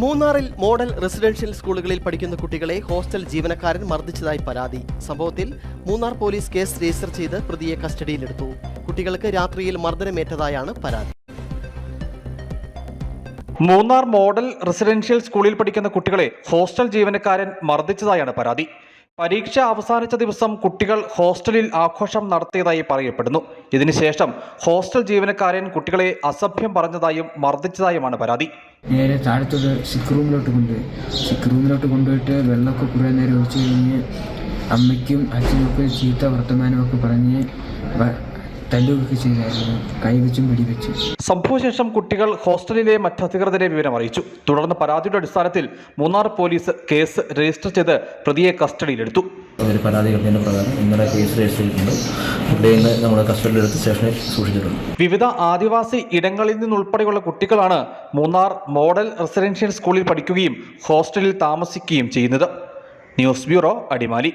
മൂന്നാറിൽ model residential സ്കൂളുകളിൽ പഠിക്കുന്ന കുട്ടികളെ ഹോസ്റ്റൽ ജീവനക്കാരൻ മർദ്ദിച്ചതായി പരാതി. സംഭവത്തിൽ മൂന്നാർ പോലീസ് കേസ് രജിസ്റ്റർ ചെയ്ത് പ്രതിയെ കസ്റ്റഡിയിലെടുത്തു. കുട്ടികൾക്ക് രാത്രിയിൽ മർദ്ദനമേറ്റതായാണ് പരാതി. മൂന്നാർ മോഡൽ റെസിഡൻഷ്യൽ സ്കൂളിൽ പഠിക്കുന്ന കുട്ടികളെ ഹോസ്റ്റൽ ജീവനക്കാരൻ മർദ്ദിച്ചതായാണ് പരാതി. പരീക്ഷ അവസാനിച്ച ദിവസം കുട്ടികൾ ഹോസ്റ്റലിൽ ആഘോഷം നടത്തിയതായി പറയപ്പെടുന്നു. ഇതിനുശേഷം ഹോസ്റ്റൽ ജീവനക്കാരൻ കുട്ടികളെ അസഭ്യം പറഞ്ഞതായും മർദ്ദിച്ചതായുമാണ് പരാതി. നേരെ താഴത്തോട്ട് സിക്ക് റൂമിലോട്ട് കൊണ്ടുപോയി. സിക്ക് റൂമിലോട്ട് കൊണ്ടുപോയിട്ട് വെള്ളമൊക്കെ കുറേ നേരം ഒഴിച്ച് കഴിഞ്ഞ് അമ്മയ്ക്കും അച്ഛനൊക്കെ ചീത്ത വർത്തമാനമൊക്കെ പറഞ്ഞ് തല്ലുകയൊക്കെ ചെയ്തായിരുന്നു. കൈവച്ചും പിടിവെച്ചും സംഭവശേഷം കുട്ടികൾ ഹോസ്റ്റലിലെ മറ്റധികൃതരെ വിവരം അറിയിച്ചു. തുടർന്ന് പരാതിയുടെ അടിസ്ഥാനത്തിൽ മൂന്നാർ പോലീസ് കേസ് രജിസ്റ്റർ ചെയ്ത് പ്രതിയെ കസ്റ്റഡിയിലെടുത്തു. പരാതി പ്രകാരം ഇന്നലെ കേസ് രജിസ്റ്റർ ചെയ്തിട്ടുണ്ട്. വിവിധ ആദിവാസി ഇടങ്ങളിൽ നിന്നുൾപ്പെടെയുള്ള കുട്ടികളാണ് മൂന്നാർ മോഡൽ റെസിഡൻഷ്യൽ സ്കൂളിൽ പഠിക്കുകയും ഹോസ്റ്റലിൽ താമസിക്കുകയും ചെയ്യുന്നത്. News bureau Adimali.